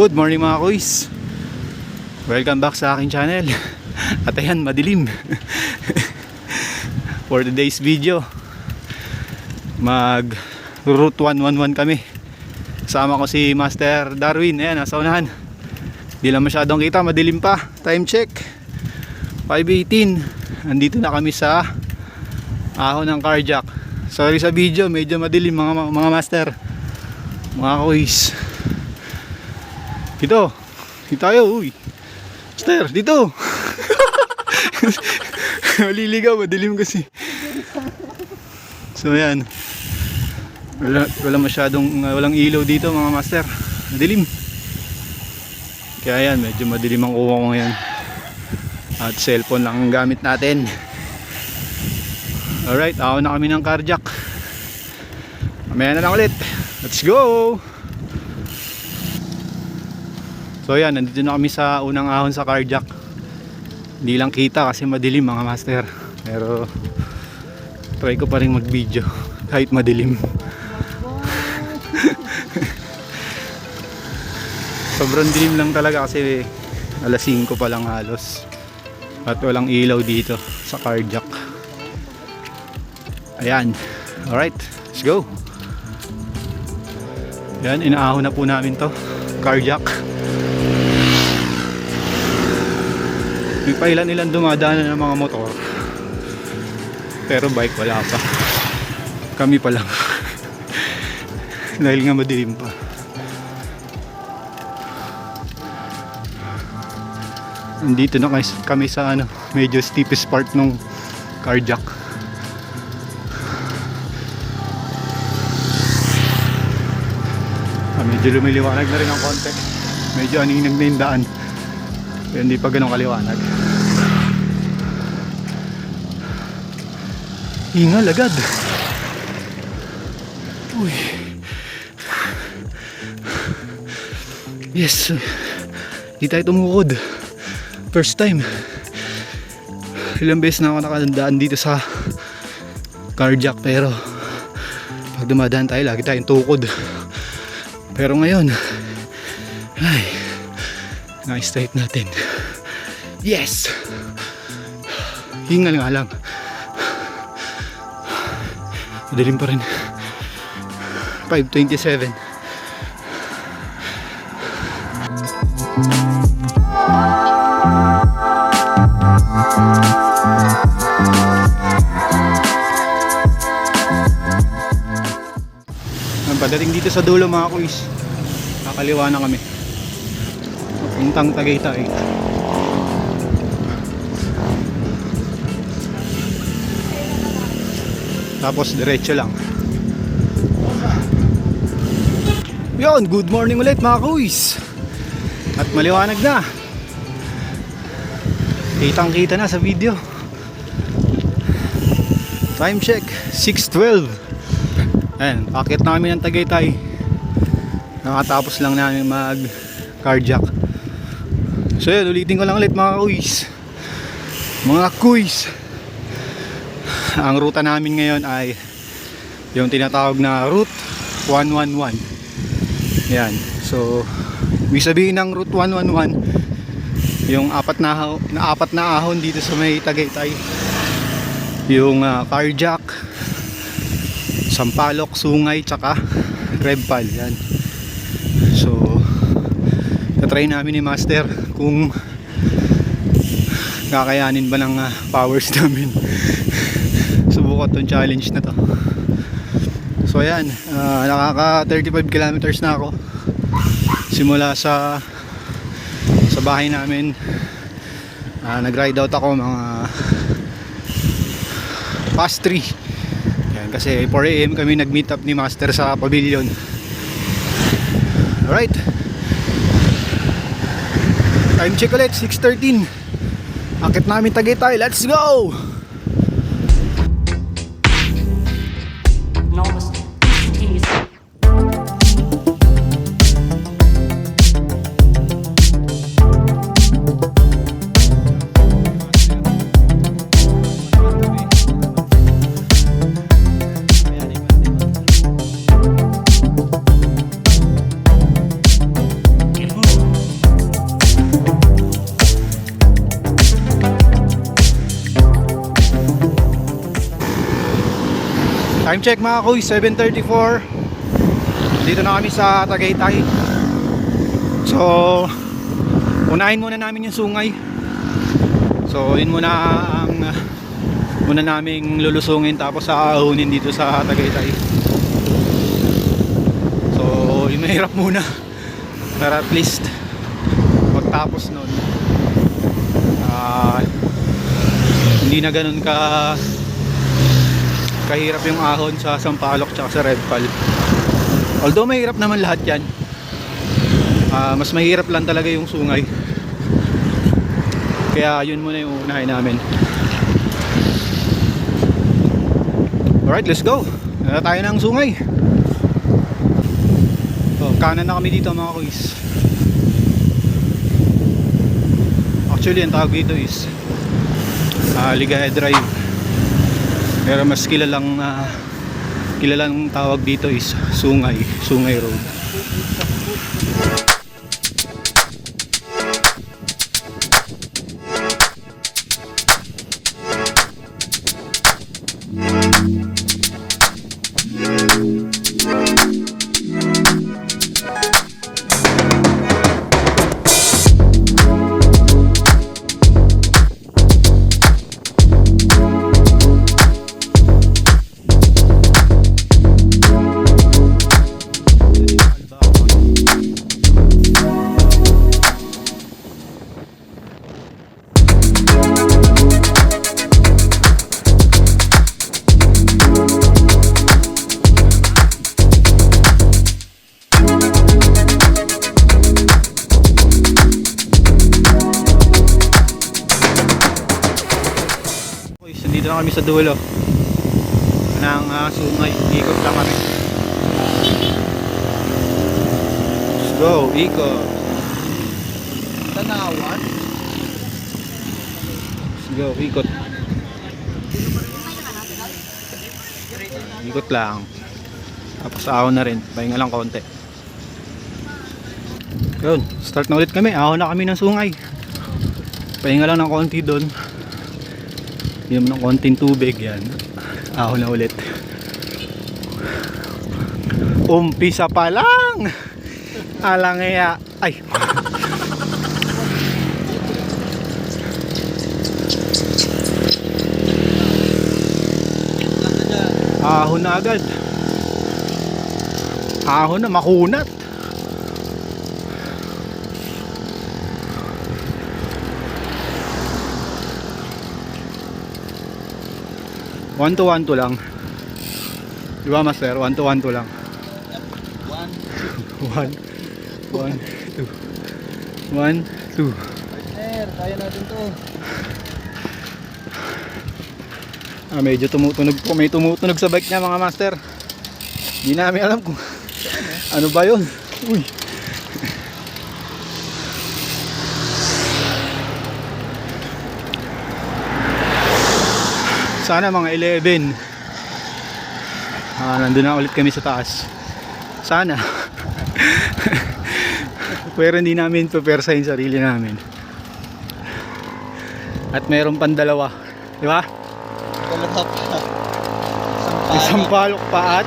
Good morning mga kuys Welcome back sa aking channel. At ayan, madilim. For today's video Mag Route 111 kami. Sama ko si Master Darwin. Ayan, nasa unahan. Di lang masyadong kita, madilim pa. Time check. 5.18 Andito na kami sa Ahon ng carjack. Sorry sa video, medyo madilim mga, mga master. Mga kuys dito. Dito tayo, uy. Master, dito. Maliligaw, madilim kasi. So ayan. Wala, wala masyadong, uh, walang ilaw dito mga master. Madilim. Kaya yan, medyo madilim ang kuha ko ngayon. At cellphone lang ang gamit natin. Alright, ako na kami ng carjack. Mamaya na lang ulit. Let's go! So yan, nandito na kami sa unang ahon sa carjack. Hindi lang kita kasi madilim mga master. Pero try ko pa rin mag-video kahit madilim. Sobrang dilim lang talaga kasi alas 5 pa lang halos. At walang ilaw dito sa carjack. Ayan. Alright, let's go. Yan, inaahon na po namin to. Carjack. May pailan nilang dumadaan ng mga motor. Pero bike wala pa. Kami pa lang. Dahil nga madilim pa. Nandito na kami- sa ano, medyo steepest part nung carjack. Ah, medyo lumiliwanag na rin ang konti. Medyo aninag na yung daan. Hindi pa ganun kaliwanag. Hingal agad. Uy. Yes. Hindi tayo tumukod. First time. Ilang beses na ako nakadaan dito sa carjack pero pag dumadaan tayo lagi tayong tukod. Pero ngayon ay na-straight natin. Yes! Hingal nga lang. Madilim pa rin. 5.27. Ang Pagdating dito sa dulo mga kuis, kakaliwa na kami. Puntang Tagaytay. Tapos diretso lang. Yon, good morning ulit mga kuis. At maliwanag na. Kitang kita na sa video. Time check, 6.12. Ayan, pakit na kami ng Tagaytay. Nakatapos lang namin mag carjack. So yun, ulitin ko lang ulit mga kuis. Mga kuis. Ang ruta namin ngayon ay yung tinatawag na Route 111. Yan. So, ibig sabihin ng Route 111, yung apat na, na apat na ahon dito sa may Tagaytay. Yung uh, Carjack, Sampalok, Sungay, tsaka Rebpal. Yan. So, na-try namin ni Master kung kakayanin ba ng ah, powers namin subukan tong challenge na to. So ayan ah, nakaka 35 kilometers na ako simula sa sa bahay namin. Ah, nag ride out ako mga past 3 yan, kasi 4am kami nag meet up ni Master sa pavilion. Alright. Time check ulit 6.13 akit namin Tagaytay let's go Time check mga kuy, 7.34 Dito na kami sa Tagaytay. So Unahin muna namin yung sungay. So yun muna ang uh, Muna naming lulusungin tapos aahunin dito sa Tagaytay. So yung mahirap muna. Para at least Pagtapos nun. Ah Hindi na ganun ka kahirap yung ahon sa Sampaloc tsaka sa Red Pal. Although mahirap naman lahat yan. ah, mas mahirap lang talaga yung sungay. Kaya yun muna yung unahin namin. Alright, let's go. Nala tayo ng sungay. Oh, kanan na kami dito mga kuis. Actually, ang tawag dito is ah, Ligaya Drive. Pero mas kilalang uh, kilalang tawag dito is Sungay, Sungay Road. Kami sa dulo ng uh, sungay. Ikot lang kami. Let's go, ikot. Tanawan? Let's go, ikot. Ikot lang. Tapos ahon na rin. Pahinga lang konti. Yun, start na ulit kami. Ahon na kami ng sungay. Pahinga lang ng konti doon. Inom ng konting tubig yan. Ahon na ulit. Umpisa pa lang! Alangaya. Ay! Ahon na agad. Ahon na, makunat. One to one to lang. Di ba, master? One to one to lang. One. One, one, two. One, two. Partner, kaya natin to. Ah, medyo tumutunog po. May tumutunog sa bike niya mga master. Hindi namin alam kung ano ba yun. Uy. Sana mga 11. Ah, nandun na ulit kami sa taas. Sana. Pero hindi namin pupersa yung sarili namin. At meron pang dalawa. Di ba? Dalawa pa. Isang palok pa at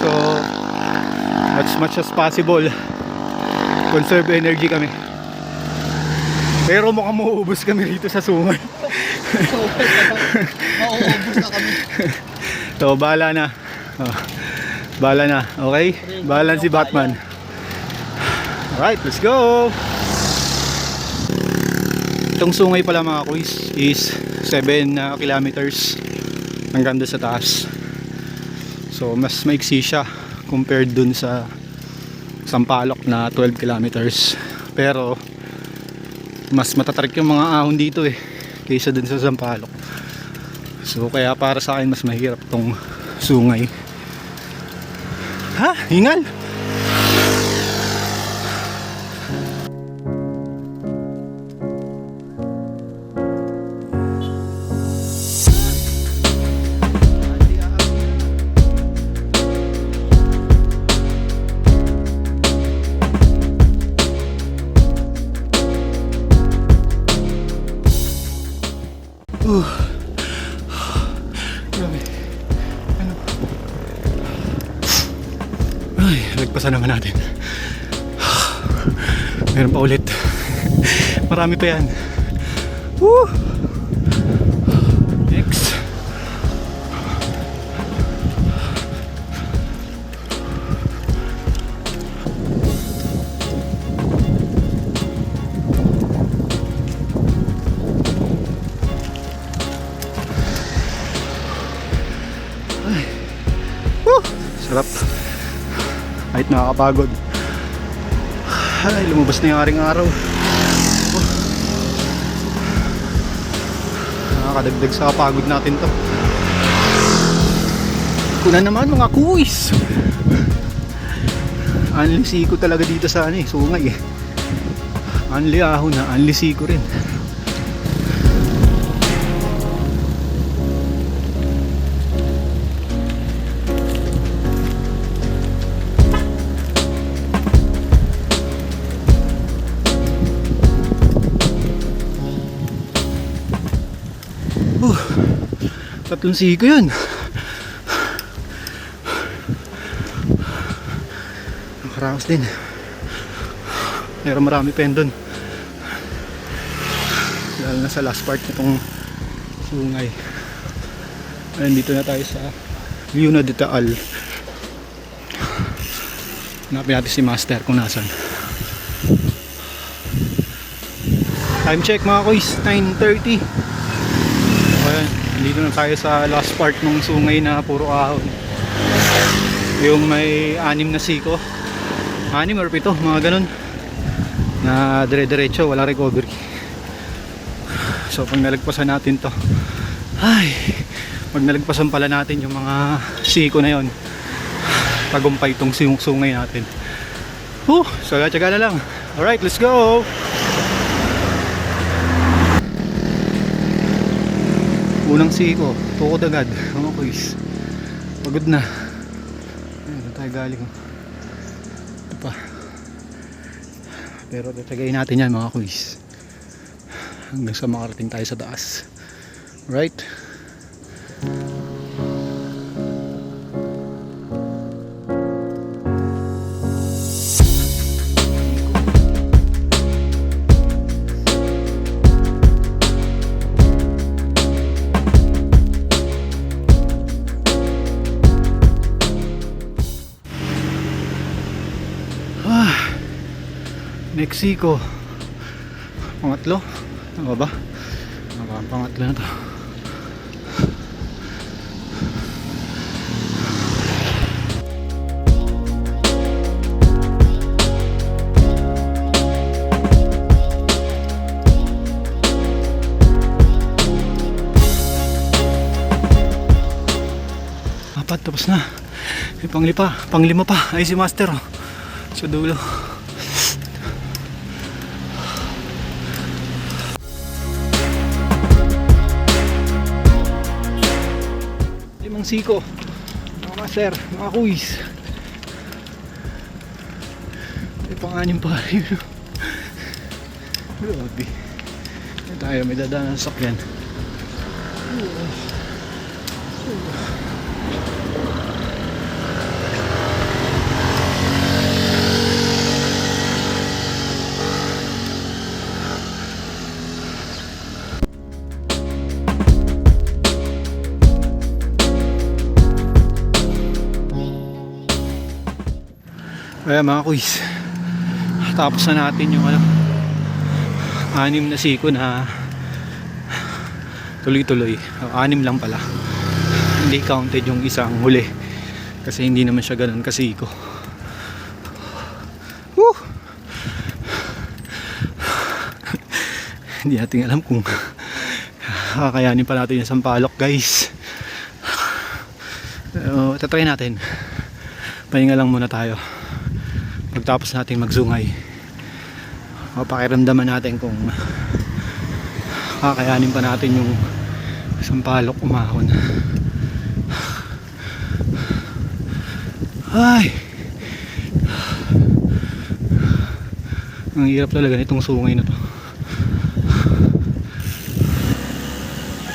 So, as much as possible, conserve energy kami. Pero mukhang mauubos kami rito sa sungay. Mauubos na kami. So, bahala na. Oh, bahala na. Okay? Bahala si Batman. Alright, let's go! Itong sungay pala mga kuys is 7 na kilometers hanggang doon sa taas. So, mas maiksi siya compared dun sa Sampaloc na 12 kilometers. Pero, mas matatarik yung mga ahon dito eh kaysa dun sa Sampaloc. So kaya para sa akin mas mahirap tong sungay. Ha? Hingal? Uh. Grabe. Ano? Ay, nagpasa naman natin. Meron pa ulit. Marami pa yan. Woo! Nakakapagod. Ay, lumabas na yung aring araw. Oh. Nakakadagdag sa kapagod natin to. Kuna naman mga kuis. Anli siko talaga dito sa ano eh, sungay eh. Anli ahon na, anli siko rin. Tatlong siko yun. Nakaraos din. Pero marami pa yun dun. Lalo na sa last part nitong sungay. Ayun, dito na tayo sa Luna de Taal. Hanapin natin si Master kung nasan. Time check mga kuys, 9.30. Dito na tayo sa last part ng sungay na puro ahon. Yung may anim na siko. Anim or pito, mga ganun. Na dire-diretso, wala recovery. So pag nalagpasan natin to, ay, pag nalagpasan pala natin yung mga siko na yon, tagumpay itong sung- sungay natin. Huh, so tsaga na lang. Alright, let's go! Unang siko, tukod agad. Mga kuys. Pagod na. Ayun, doon tayo galing. Ito pa. Pero tatagayin natin yan mga kuys. Hanggang sa makarating tayo sa taas. Right? Mexico. Pangatlo? Tama ba? Tama, pangatlo na to. Apat, tapos na. May panglipa, panglima pa. Ay Master. oh. Sa dulo. Limang siko. Mga master, mga kuis. May pang-anim pa rin. Grabe. Tayo, may dadaan ng sakyan. Kaya mga kuis, tapos na natin yung ano, anim na siko na tuloy-tuloy. Anim lang pala. Hindi counted yung isang huli. Kasi hindi naman siya ganun kasiko. Woo! hindi natin alam kung kakayanin pa natin yung sampalok guys. Uh, tatry natin. Pahinga lang muna tayo pagtapos natin magsungay mapakiramdaman natin kung kakayanin pa natin yung sampalok umahon. Ay! Ang hirap talaga nitong sungay na to.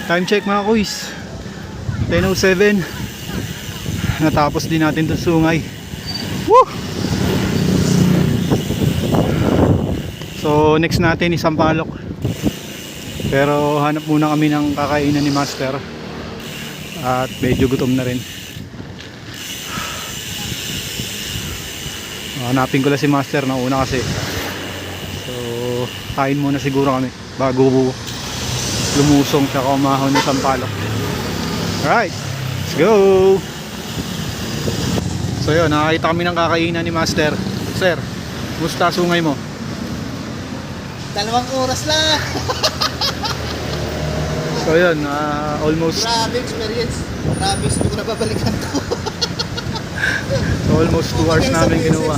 Time check mga kuys 10.07 natapos din natin itong sungay. Woo! So next natin is Sampalok. Pero hanap muna kami ng kakainan ni Master. At medyo gutom na rin. Hanapin ko lang si Master na una kasi. So kain muna siguro kami bago lumusong sa kumahon ng Sampalok. Alright, let's go! So yun, nakakita kami ng kakainan ni Master. Sir, musta sungay mo? Dalawang oras lang. So yun, ah, almost Grabe experience. Promise, hindi ko na babalikan to. so almost 2 hours Isang namin kinuha.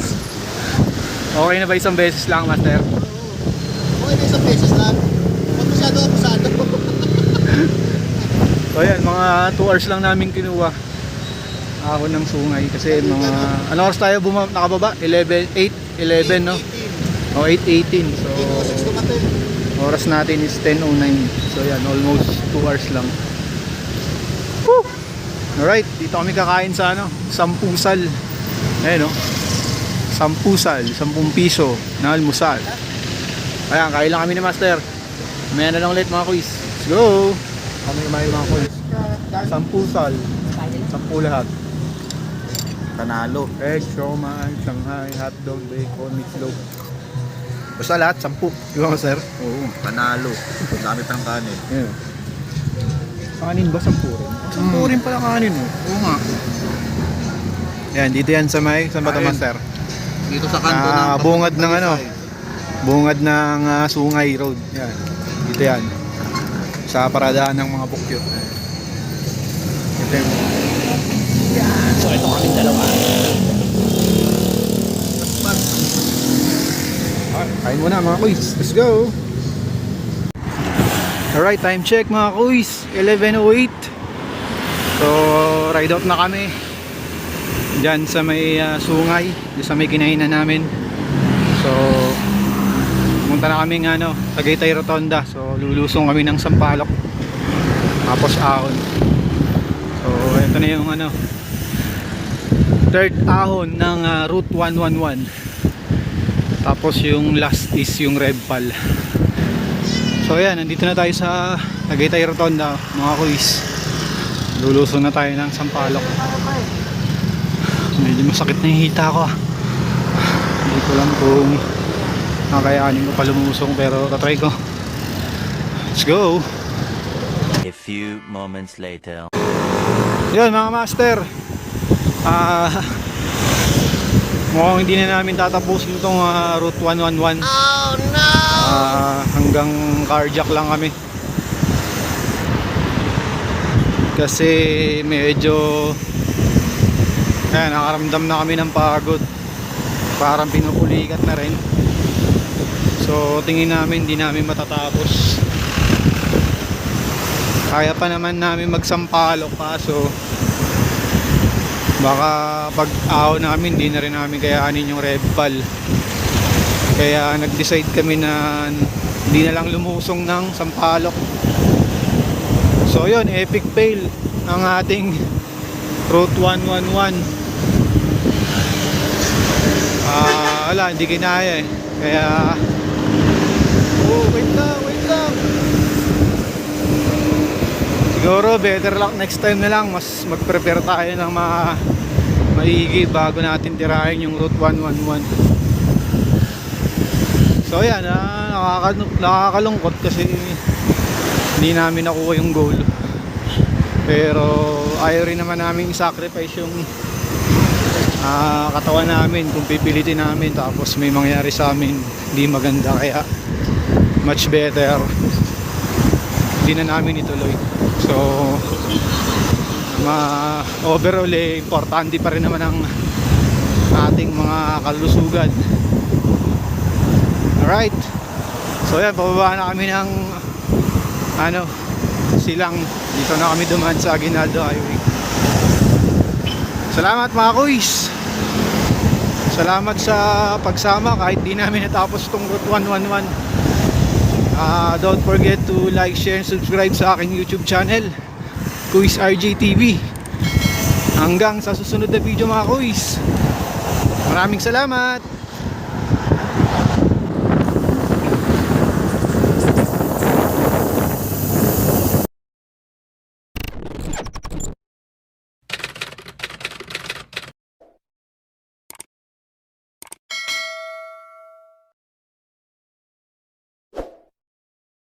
Okay na ba isang beses lang, Master? Okay na isang beses lang. Huwag masyado abusado. So yan, mga 2 hours lang namin kinuha. Ahon ng sungay kasi mga ano oras tayo buma nakababa? 11 8 11 no. 18. O 8:18. So 18 dumating. Oras natin is 10:09. So yan, almost 2 hours lang. Woo! Alright, dito kami kakain sa ano, Sampusal. Ayun no. Sampusal, 10 piso na almusal. Ayan, kain lang kami ni Master. May na lang ulit mga quiz. Let's go! Kami kumain mga quiz. Sampusal. Sampu lahat. Panalo. Egg, siomay, Shanghai, hotdog, bacon, meatloaf. Basta lahat, sampu. Di ba, sir? Oo, panalo. Dami pang kanin. Ayun. Kanin ba sampu rin? Sampu rin pala kanin mo. Oo nga. Yan, dito yan sa may, saan ba ito, master? Dito sa kanto Ah, ng bungad ng ano? Bungad ng ah, Sungay Road. Yan. Dito yan. Sa paradaan ng mga bukyot. Ito yung... Yan. So, ito kami dalawa. Kain muna mga kuys. Let's go! Alright, time check mga kuys. 11.08 So, ride out na kami. Diyan sa may ah, sungay. Diyan sa may kinainan namin. So, pumunta na kami ng ano, Tagaytay Rotonda. So, lulusong kami ng Sampaloc. Tapos ahon. So, ito na yung ano, third ahon ng ah, Route 111. Tapos yung last is yung Redpal. So, ayan, nandito na tayo sa Tagaytay Rotonda, mga kuis. Lulusong na tayo ng Sampaloc. Medyo masakit na yung hita ko ah. Hindi ko lang kung kakayanin ko pa lumusong pero tatry ko. Let's go! A few moments later. Yun mga master. Ah mukhang hindi na namin tatapusin itong ah, Route 111. Oh no! hanggang carjack lang kami. Kasi medyo Ayan, nakaramdam na kami ng pagod. Parang pinupulikat na rin. So, tingin namin hindi namin matatapos. Kaya pa naman namin magsampalok kaso baka pag aho namin hindi na rin namin kayanin yung Redpal. Kaya nag-decide kami na hindi na lang lumusong ng sampalok. So, yun, epic fail ng ating Route 111 Ah, wala, hindi kinaya eh. Kaya Oh, wait lang, wait lang. Siguro better luck next time na lang mas mag-prepare tayo ng mga maigi bago natin tirahin yung Route 111. So yan, ah, nakaka- nakakalungkot kasi hindi namin nakuha yung goal. Pero ayaw rin naman namin i-sacrifice yung ah, katawan namin kung pipilitin namin tapos may mangyari sa amin hindi maganda kaya much better hindi na namin ituloy. So ma overall eh, importante pa rin naman ang ating mga kalusugan. Alright. So yan, pababa na kami ng ano, silang dito na kami dumaan sa Aguinaldo Highway. Salamat mga kuys. Salamat sa pagsama kahit di namin natapos itong Route 111. Ah, don't forget to like, share, and subscribe sa aking YouTube channel, Kuis RJ TV. Hanggang sa susunod na video mga kuys. Maraming salamat!